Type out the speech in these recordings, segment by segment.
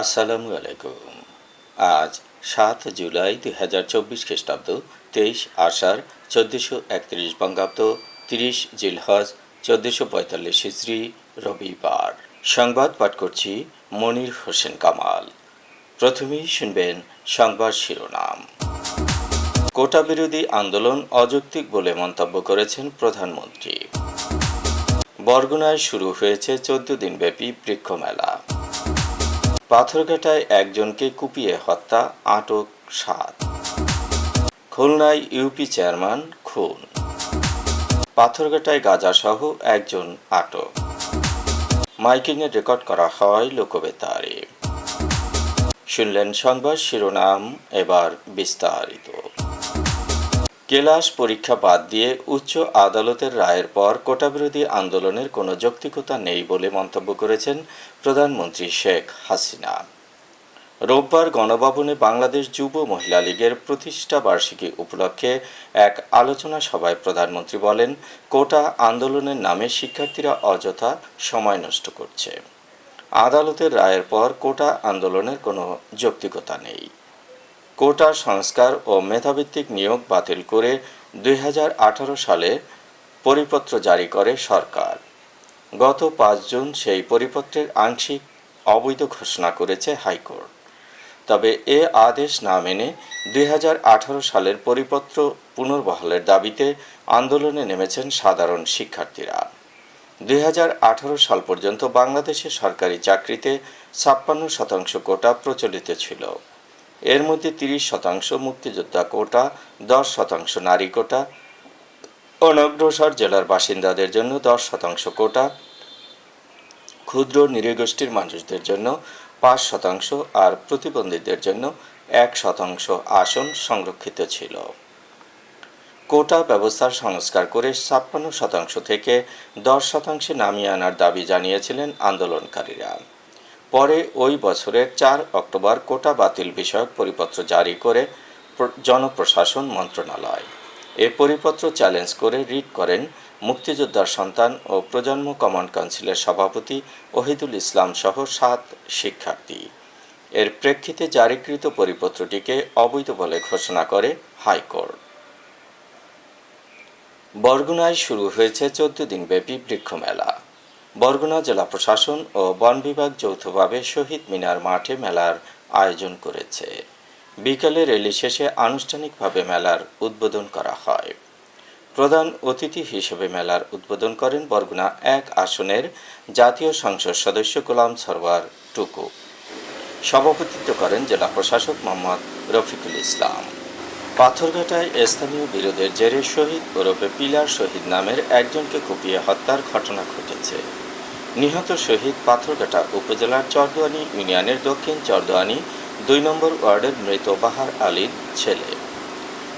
আসসালামু আলাইকুম আজ সাত জুলাই দুই হাজার চব্বিশ খ্রিস্টাব্দ, তেইশ আষাঢ়, চোদ্দোশো একত্রিশ বঙ্গাব্দ, তিরিশ জিলহজ, চোদ্দোশো পঁয়তাল্লিশ হিজড়ি রবিবার। সংবাদ পাঠ করছি মনির হোসেন কামাল। প্রথমেই শুনবেন সংবাদ শিরোনাম। কোটা বিরোধী আন্দোলন অযৌক্তিক বলে মন্তব্য করেছেন প্রধানমন্ত্রী। বরগুনায় শুরু হয়েছে চোদ্দ দিনব্যাপী বৃক্ষ মেলা। পাথরঘাটায় একজনকে কুপিয়ে হত্যা, আটক সাত। খুলনায় ইউপি চেয়ারম্যান খুন। পাথরঘাটায় গাজাসহ একজন আটক। মাইকিংয়ে রেকর্ড করা হয় লোকবেতারে। শুনলেন সংবাদ শিরোনাম, এবার বিস্তারিত। কেলাস পরীক্ষা বাদ দিয়ে উচ্চ আদালতের রায়ের পর কোটাবিরোধী আন্দোলনের কোনো যৌক্তিকতা নেই বলে মন্তব্য করেছেন প্রধানমন্ত্রী শেখ হাসিনা। রোববার গণভবনে বাংলাদেশ যুব মহিলা লীগের প্রতিষ্ঠা বার্ষিকী উপলক্ষে এক আলোচনা সভায় প্রধানমন্ত্রী বলেন, কোটা আন্দোলনের নামে শিক্ষার্থীরা অযথা সময় নষ্ট করছে। আদালতের রায়ের পর কোটা আন্দোলনের কোনো যৌক্তিকতা নেই। কোটা সংস্কার ও মেধাভিত্তিক নিয়োগ বাতিল করে দুই হাজার আঠারো সালে পরিপত্র জারি করে সরকার। গত পাঁচ জুন সেই পরিপত্রের আংশিক অবৈধ ঘোষণা করেছে হাইকোর্ট। তবে এ আদেশ না মেনে দুই হাজার আঠারো সালের পরিপত্র পুনর্বহালের দাবিতে আন্দোলনে নেমেছেন সাধারণ শিক্ষার্থীরা। দুই হাজার আঠারো সাল পর্যন্ত বাংলাদেশে সরকারি চাকরিতে ছাপ্পান্ন শতাংশ কোটা প্রচলিত ছিল। এর মধ্যে তিরিশ শতাংশ মুক্তিযোদ্ধা কোটা, দশ শতাংশ নারী কোটা। অনগ্রসর জেলার বাসিন্দাদের জন্য দশ শতাংশ কোটা। ক্ষুদ্র নৃগোষ্ঠীর মানুষদের জন্য পাঁচ শতাংশ আর প্রতিবন্ধীদের জন্য এক শতাংশ আসন সংরক্ষিত ছিল। কোটা ব্যবস্থার সংস্কার করে ছাপ্পান্ন শতাংশ থেকে দশ শতাংশে নামিয়ে আনার দাবি জানিয়েছিলেন আন্দোলনকারীরা। পরে ওই বছরের চার অক্টোবর কোটা বাতিল বিষয়ক পরিপত্র জারি করে জনপ্রশাসন মন্ত্রণালয়। এ পরিপত্র চ্যালেঞ্জ করে রিট করেন মুক্তিযোদ্ধার সন্তান ও প্রজন্ম কমান্ড কাউন্সিলের সভাপতি ওহিদুল ইসলাম সহ সাত শিক্ষার্থী। এর প্রেক্ষিতে জারিকৃত পরিপত্রটিকে অবৈধ বলে ঘোষণা করে হাইকোর্ট। বরগুনায় শুরু হয়েছে চোদ্দ দিনব্যাপী বৃক্ষমেলা। বরগুনা জেলা প্রশাসন ও বন বিভাগ যৌথভাবে শহীদ মিনার মাঠে মেলার আয়োজন করেছে। বিকালে র্যালি শেষে আনুষ্ঠানিকভাবে মেলার উদ্বোধন করা হয়। প্রধান অতিথি হিসেবে মেলার উদ্বোধন করেন বরগুনা এক আসনের জাতীয় সংসদ সদস্য গোলাম সরওয়ার টুকু। সভাপতিত্ব করেন জেলা প্রশাসক মোহাম্মদ রফিকুল ইসলাম। পাথরঘাটায় স্থানীয় বিরোধের জেরে শহীদ ওরফে পিলার শহীদ নামের একজনকে কুপিয়ে হত্যার ঘটনা ঘটেছে। নিহত শহীদ পাথরঘাটা উপজেলার চরদোয়ানি ইউনিয়নের দক্ষিণ চরদোয়ানি দুই নম্বর ওয়ার্ডের মৃত বাহার আলীর ছেলে।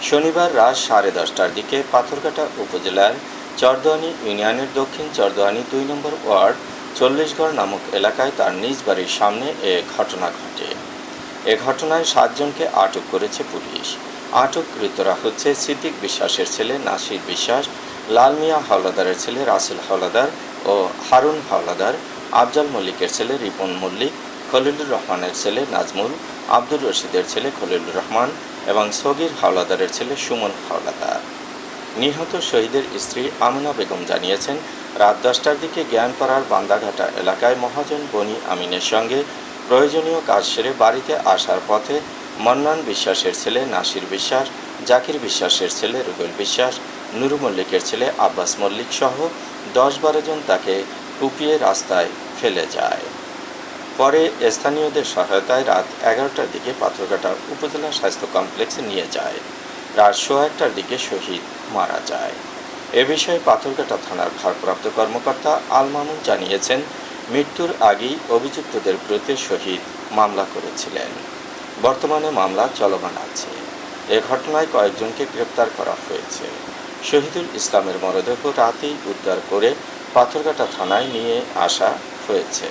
শনিবার রাত সাড়ে দশটার দিকে পাথরঘাটা উপজেলার চরদোয়ানি ইউনিয়নের দক্ষিণ চরদোয়ানি দুই নম্বর ওয়ার্ড চল্লিশগড় নামক এলাকায় তার নিজ বাড়ির সামনে এ ঘটনা ঘটে। এ ঘটনায় সাতজনকে আটক করেছে পুলিশ। আটককৃতরা হচ্ছে সিদ্দিক বিশ্বাসের ছেলে নাসির বিশ্বাস লাল মিয়া হাওলাদারের ছেলে রাসেল হাওলাদার ও হারুন হাওলাদার, আফজাল মল্লিকের ছেলে রিপন মল্লিক, খলিলুর রহমানের ছেলে নাজমুল, আব্দুর রশিদের ছেলে খলিলুর রহমান এবং সগির হাওলাদারের ছেলে সুমন হাওলাদার। নিহত শহীদের স্ত্রী আমিনা বেগম জানিয়েছেন, রাত দশটার দিকে জ্ঞানপাড়ার বান্দাঘাটা এলাকায় মহাজন বনি আমিনের সঙ্গে প্রয়োজনীয় কাজ সেরে বাড়িতে আসার পথে মন্নান বিশ্বাসের ছেলে নাসির বিশ্বাস, জাকির বিশ্বাসের ছেলে রুবেল বিশ্বাস, নুরু মল্লিকের ছেলে আব্বাস মল্লিক সহ দশ জন তাকে কুপিয়ে রাস্তায় ফেলে যায়। পরে স্থানীয়দের সহায়তায় রাত এগারোটার দিকে পাথরঘাটা উপজেলা স্বাস্থ্য কমপ্লেক্সে নিয়ে যায়। রাত সোয়া একটার দিকে শহীদ মারা যায়। এ বিষয়ে পাথরঘাটা থানার ভারপ্রাপ্ত কর্মকর্তা আল মামুন জানিয়েছেন, মৃত্যুর আগেই অভিযুক্তদের বিরুদ্ধে শহীদ মামলা করেছিলেন। বর্তমানে মামলা চলমান আছে। এ ঘটনায় কয়েকজনকে গ্রেপ্তার করা হয়েছে। শহীদুল ইসলামের মরদেহ রাতেই উদ্ধার করে পাথরঘাটা থানায় নিয়ে আসা হয়েছে।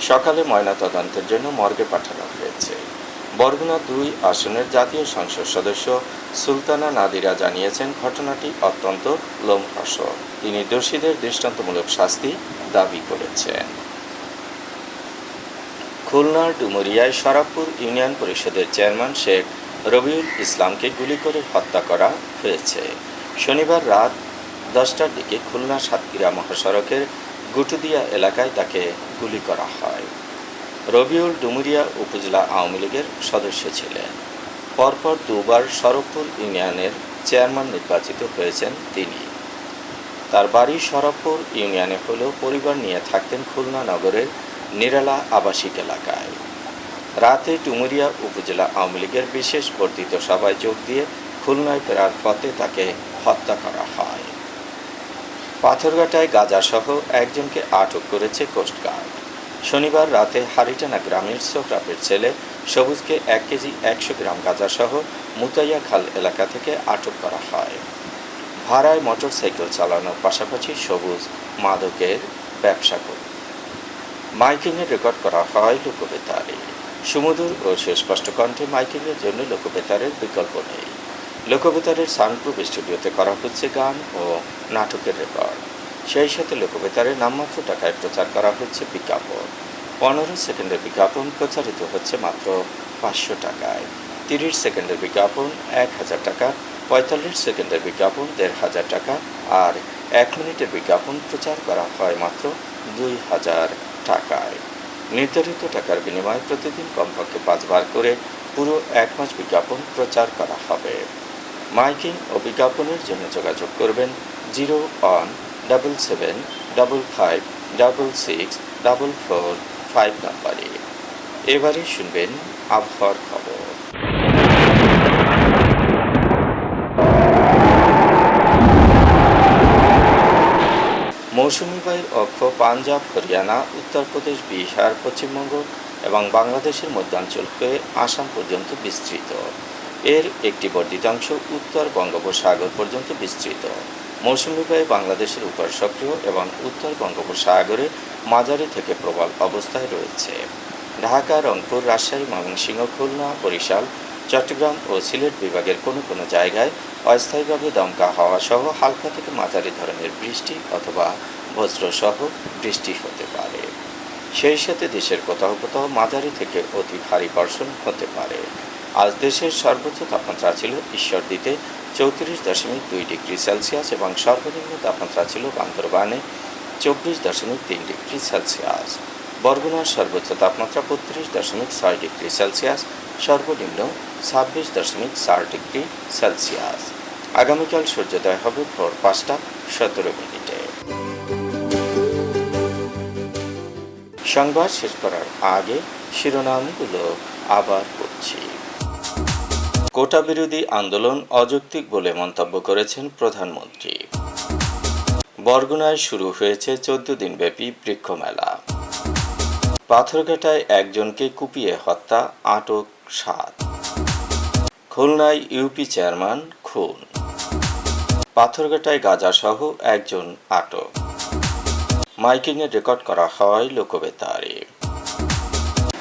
সকালে ময়নাতদন্তের জন্য মর্গে পাঠানো হয়েছে। বরগুনা দুই আসনের জাতীয় সংসদ সদস্য সুলতানা নাদিরা জানিয়েছেন, ঘটনাটি অত্যন্ত লোমহর্ষক। তিনি দোষীদের দৃষ্টান্তমূলক শাস্তি দাবি করেছেন। খুলনার ডুমুরিয়ায় সরাবপুর ইউনিয়ন পরিষদের চেয়ারম্যান শেখ রবিউল ইসলামকে গুলি করে হত্যা করা হয়েছে। শনিবার রাত দশটার দিকে খুলনা সাতক্ষীরা মহাসড়কের গুটুদিয়া এলাকায় তাকে গুলি করা হয়। রবিউল ডুমুরিয়া উপজেলা আওয়ামী লীগের সদস্য ছিলেন। পরপর দুবার সরবপুর ইউনিয়নের চেয়ারম্যান নির্বাচিত হয়েছেন তিনি। তার বাড়ি সরবপুর ইউনিয়নে হলেও পরিবার নিয়ে থাকতেন খুলনা নগরের নিরালা আবাসিক এলাকায়। রাতে ডুমুরিয়া উপজেলা আওয়ামী লীগের বিশেষ বর্ধিত সভায় যোগ দিয়ে খুলনায় ফেরার পথে তাকে হত্যা করা হয়। পাথরঘাটায় গাজাসহ একজনকে আটক করেছে কোস্টগার্ড শনিবার রাতে হারিটানা গ্রামের সোহরাবের ছেলে সবুজকে এক কেজি একশো গ্রাম গাজাসহ মুতাইয়া খাল এলাকা থেকে আটক করা হয়। ভাড়ায় মোটরসাইকেল চালানোর পাশাপাশি সবুজ মাদকের ব্যবসা করে। মাইকিংয়ে রেকর্ড করা হয় লোকবেতারে। সুমধুর ও সুস্পষ্ট কণ্ঠে মাইকিংয়ের জন্য লোকবেতারের বিকল্প নেই। লোকবেতারের সাউন্ডপ্রুফ স্টুডিওতে করা হচ্ছে গান ও নাটকের রেকর্ড। সেই সাথে লোকবেতারে নামমাত্র টাকায় প্রচার করা হচ্ছে বিজ্ঞাপন। পনেরো সেকেন্ডের বিজ্ঞাপন প্রচারিত হচ্ছে মাত্র পাঁচশো টাকায়। তিরিশ সেকেন্ডের বিজ্ঞাপন এক হাজার টাকা, পঁয়তাল্লিশ সেকেন্ডের বিজ্ঞাপন দেড় হাজার টাকা আর এক মিনিটের বিজ্ঞাপন প্রচার করা হয় মাত্র দুই হাজার টাকায়। নির্ধারিত টাকার বিনিময়ে প্রতিদিন কমপক্ষে পাঁচবার করে পুরো এক মাস বিজ্ঞাপন প্রচার করা হবে। মাইকিং ও বিজ্ঞাপনের জন্য যোগাযোগ করবেন zero one double seven double five double six double four five নাম্বারে। এবারে শুনবেন আবহাওয়ার খবর। মৌসুমি বায়ুর অক্ষ পাঞ্জাব, হরিয়ানা, উত্তরপ্রদেশ, বিহার, পশ্চিমবঙ্গ এবং বাংলাদেশের মধ্যাঞ্চল হয়ে আসাম পর্যন্ত বিস্তৃত। এর একটি বর্ধিতাংশ উত্তর বঙ্গোপসাগর পর্যন্ত বিস্তৃত। মৌসুমি বায়ু বাংলাদেশের উপর সক্রিয় এবং উত্তর বঙ্গোপসাগরে মাঝারি থেকে প্রবল অবস্থায় রয়েছে। ঢাকা, রংপুর, রাজশাহী, ময়মনসিংহ, খুলনা, বরিশাল, চট্টগ্রাম ও সিলেট বিভাগের কোনো কোনো জায়গায় অস্থায়ীভাবে দমকা হাওয়া সহ হালকা থেকে মাঝারি ধরনের বৃষ্টি অথবা বজ্রসহ বৃষ্টি হতে পারে। সেই সাথে দেশের কোথাও কোথাও মাঝারি থেকে অতি ভারী বর্ষণ হতে পারে। আজ দেশের সর্বোচ্চ তাপমাত্রা ছিল ঈশ্বরদীতে চৌত্রিশ দশমিক দুই ডিগ্রি সেলসিয়াস এবং সর্বনিম্ন তাপমাত্রা ছিল বান্দরবানে চব্বিশ দশমিক তিন ডিগ্রি সেলসিয়াস। বরগুনার সর্বোচ্চ তাপমাত্রা বত্রিশ দশমিক ছয় ডিগ্রি সেলসিয়াস, সর্বনিম্ন ছাব্বিশ দশমিক চার ডিগ্রি সেলসিয়াস। আগামীকাল সূর্যোদয় হবে ভোর পাঁচটা সতেরো মিনিটে। সংবাদ শেষ করার আগে শিরোনামগুলো আবার পড়ছি। কোটা বিরোধী আন্দোলন অযৌক্তিক বলে মন্তব্য করেছেন প্রধানমন্ত্রী। বরগুনায় শুরু হয়েছে চোদ্দ দিনব্যাপী বৃক্ষমেলা। পাথরঘাটায় একজনকে কুপিয়ে হত্যা, আটক সাত। খুলনায় ইউপি চেয়ারম্যান খুন। পাথরঘাটায় গাজাসহ একজন আটক। মাইকিংয়ে রেকর্ড করা হয় লোকবেতারে।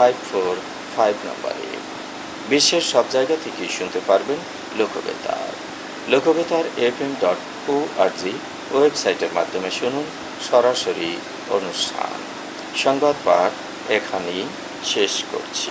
five four five নম্বরে বিশ্বের সব জায়গা থেকেই শুনতে পারবেন Lokbetar. Lokbetar F M dot O R G ওয়েবসাইটের মাধ্যমে শুনুন সরাসরি অনুষ্ঠান। সংবাদ পাঠ এখানেই শেষ করছি।